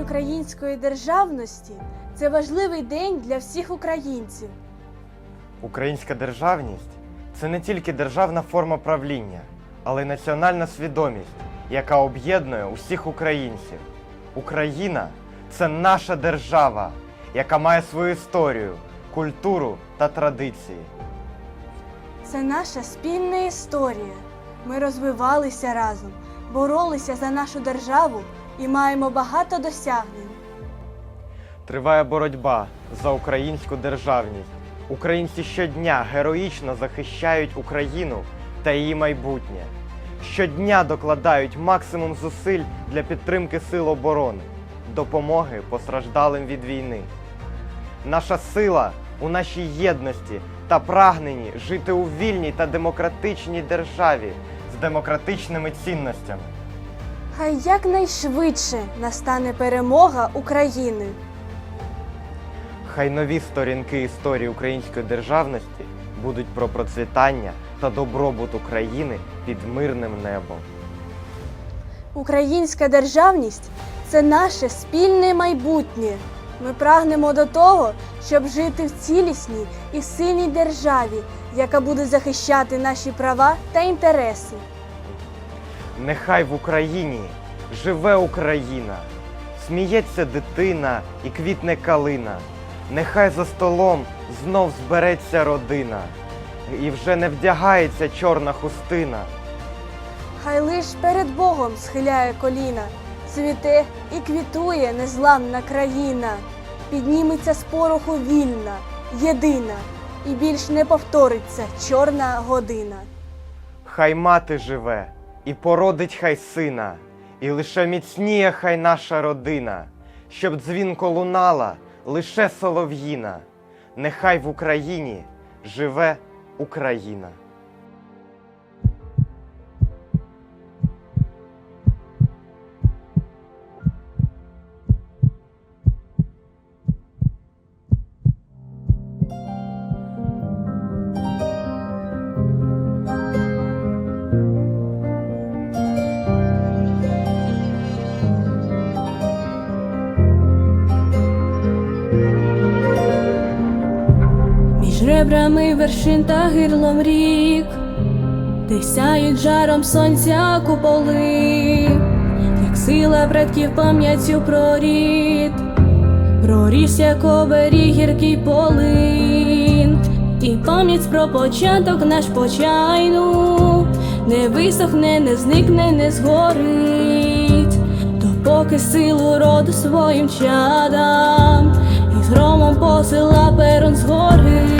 День української державності це важливий день для всіх українців. Українська державність це не тільки державна форма правління, але й національна свідомість, яка об'єднує усіх українців. Україна це наша держава, яка має свою історію, культуру та традиції. Це наша спільна історія. Ми розвивалися разом, боролися за нашу державу і маємо багато досягнень. Триває боротьба за українську державність. Українці щодня героїчно захищають Україну та її майбутнє. Щодня докладають максимум зусиль для підтримки сил оборони, допомоги постраждалим від війни. Наша сила у нашій єдності та прагненні жити у вільній та демократичній державі з демократичними цінностями. Хай якнайшвидше настане перемога України. Хай нові сторінки історії української державності будуть про процвітання та добробут України під мирним небом. Українська державність це наше спільне майбутнє. Ми прагнемо до того, щоб жити в цілісній і сильній державі, яка буде захищати наші права та інтереси. Нехай в Україні живе Україна, сміється дитина і квітне калина. Нехай за столом знов збереться родина, і вже не вдягається чорна хустина. Хай лиш перед Богом схиляє коліна, цвіте і квітує незламна країна, підніметься з пороху вільна, єдина, і більш не повториться чорна година. Хай мати живе і породить хай сина, і лише міцніє хай наша родина, щоб дзвінко лунала лише солов'їна. Нехай в Україні живе Україна. Між вершин та гирлом рік, де сяють жаром сонця куполи, як сила предків пам'яттю про рід, проріс, як оберіг гіркий полин, і пам'ять про початок наш почайну, не висохне, не зникне, не згорить, допоки силу роду своїм чадам, і з громом посила перун згори.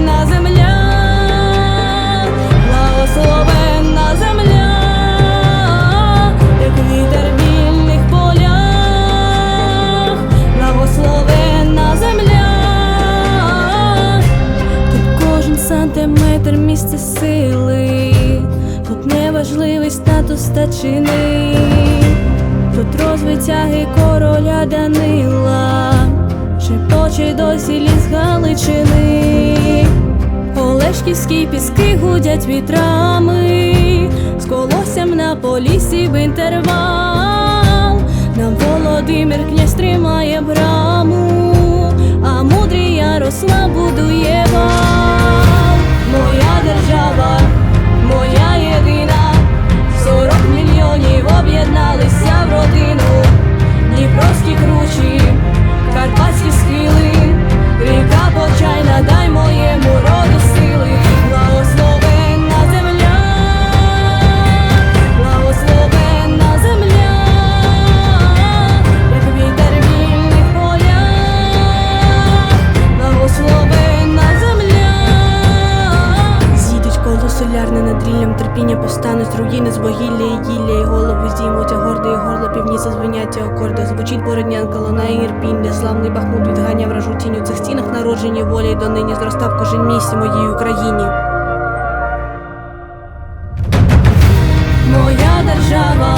сантиметр сили, тут неважливий статус та чини, тут розвитяги короля Данила, шепоче досі ліс Галичини. Олешківські піски гудять вітрами, з колоссям на полісі в інтервал. Нам Володимир князь тримає браму, а мудрий Ярослав будує коло солярне над ріллям, терпіння повстануть, руїни з вугілля і гілля, і голови здіймуться горди, і горло півні зазвеняться акорди. Звучить бороднянка, лунає ірпінь, неславний бахмут відганя вражу тінь у цих стінах народження волі й донині зростав кожен місць моїй Україні. Моя держава,